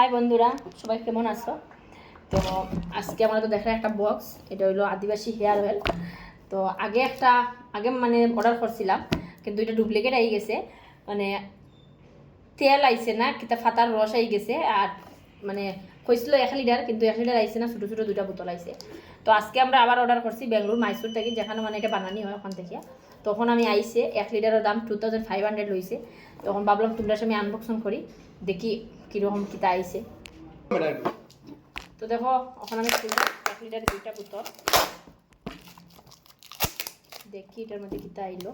High বন্ধুরা, সবাই কেমন আছো? তো আজকে আমরা তো দেখার একটা বক্স এটা হইল আদিবাসী হেয়ার অয়েল তো আগে একটা, আগে মানে অর্ডার করছিলাম, কিন্তু এটা ডুপ্লিকেট আই গেছে। মানে তেল আইছে না কিতা ফাতার রস আই গেছে, আর মানে কইছিল এক লিটার কিন্তু এক লিটার আইছে না, ছোটো ছোটো দুইটা বোতল আইছে তো আজকে আমরা আবার অর্ডার করছি বেঙ্গলোর মাইসুর থেকে, যেখানে মানে এটা বানানি হয় ওখান থেকে। তখন আমি আইছে এক লিটারের দাম টু থাউজেন্ড ফাইভ হান্ড্রেড লইছে তখন ভাবলাম তোমরা আমি আনবক্সন করি, দেখি কীরকম কিতা আইছে তো দেখো ওখানে আমি এক লিটার দুইটা বোতল। দেখি এটার মধ্যে কিতা আইলো।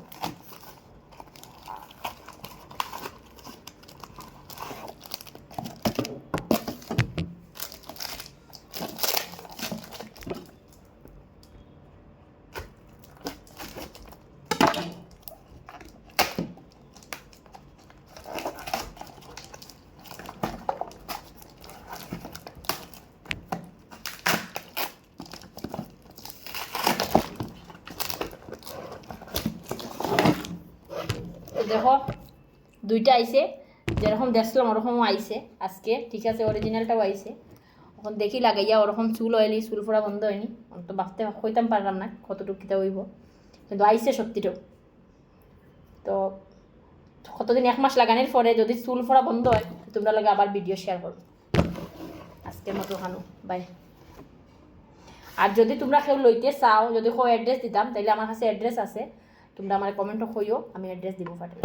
দেখো, দুইটা আইছে। যেরকম দেখছিলাম, ওরকমও আইছে আজকে। ঠিক আছে অরিজিনালটাও আইছে। এখন দেখি লাগাইয়া ওরকম চুল হয়নি চুল ফোড়া বন্ধ হয়নি। তো ভাবতে হইতাম পারলাম না কতটুকু কিতা হইব। কিন্তু আইছে সত্যিটাও তো কতদিন, এক মাস লাগানোর পরে যদি চুল ফোড়া বন্ধ হয়, তোমরা লাগে আবার ভিডিও শেয়ার করো। আজকের মতো খানো বাই আর যদি তোমরা কেউ লইতে চাও, যদি কেউ অ্যাড্রেস দিতাম তাহলে আমার কাছে অ্যাড্রেস আছে। তোমরা আমার কমেন্টও কইও আমি অ্যাড্রেস দিব পাঠাই